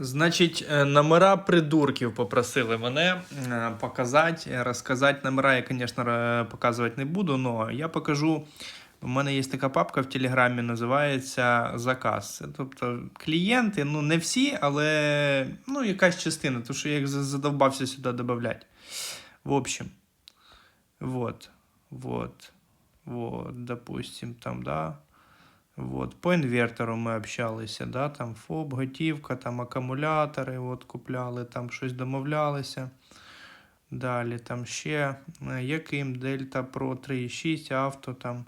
Значить, е, номера придурків попросили мене е, показати, е, розказати. Номера я, звісно, показувати не буду, але я покажу. У мене є така папка в Телеграмі, називається Заказ. Тобто клієнти, ну не всі, але ну, якась частина, тому що я їх задовбався сюди додати. В общем, вот, вот, вот, допустим, там, да. Вот, по інвертору ми общалися, да, там ФОБ, готівка, там акумулятори от, купляли, там щось домовлялися. Далі там ще е, яким Дельта Pro 3.6 авто там.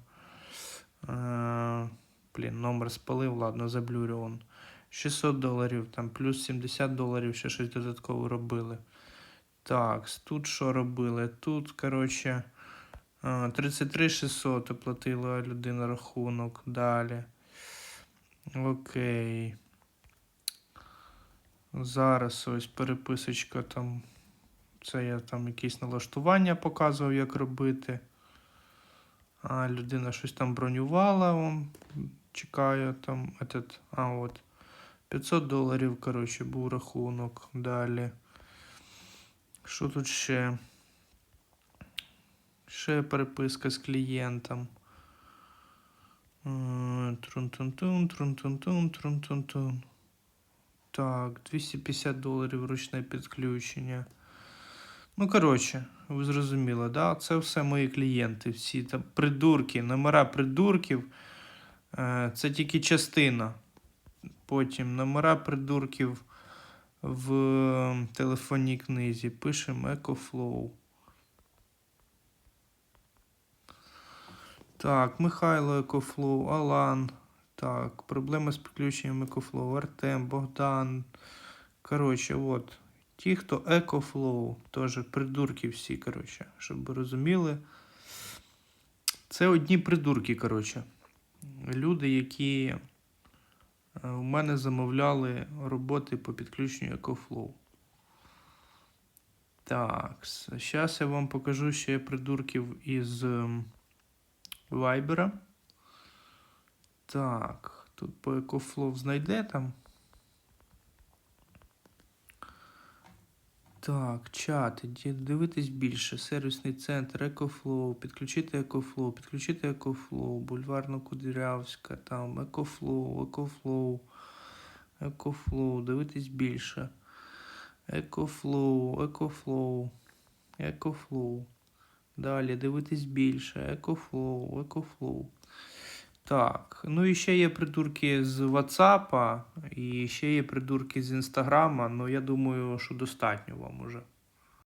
Е, блін, номер спалив, ладно, заблюрю он. 600 доларів, там плюс 70 доларів ще щось додатково робили. Так, тут що робили? Тут, коротше, 33 600 оплатила людина рахунок. Далі. Окей. Зараз ось переписочка там. Це я там якісь налаштування показував, як робити. А, людина щось там бронювала. Чекаю там. Этот, а, от. 500 доларів, коротше, був рахунок. Далі. Що тут ще? Ще переписка з клієнтом. Е, Трун-тун-тун, трун-тун-тун, трун-тун-тун. Так, 250 доларів ручне підключення. Ну, коротше, ви зрозуміли, да? Це все мої клієнти. Всі там придурки, номера придурків. Е, Це тільки частина. Потім номера придурків в телефонній книзі. Пишемо EcoFlow. Так, Михайло Екофлоу, Алан. Так, проблема з підключенням Екофлоу, Артем, Богдан. Коротше, от. Ті, хто Екофлоу, теж придурки всі, коротше, щоб ви розуміли. Це одні придурки, коротше. Люди, які е, у мене замовляли роботи по підключенню EcoFlow. Так, зараз я вам покажу ще придурків із. Вайбера. Так, тут по EcoFlow знайде там. Так, чати, ді- дивитись більше. Сервісний центр, EcoFlow, підключити EcoFlow, підключити EcoFlow, Бульварно-Кудрявська, там EcoFlow, EcoFlow, EcoFlow, дивитись більше. EcoFlow, EcoFlow, EcoFlow. Далі дивитись більше. Екофлоу, Екофлоу. Так. Ну і ще є придурки з WhatsApp, і ще є придурки з Інстаграма. Ну, я думаю, що достатньо вам уже.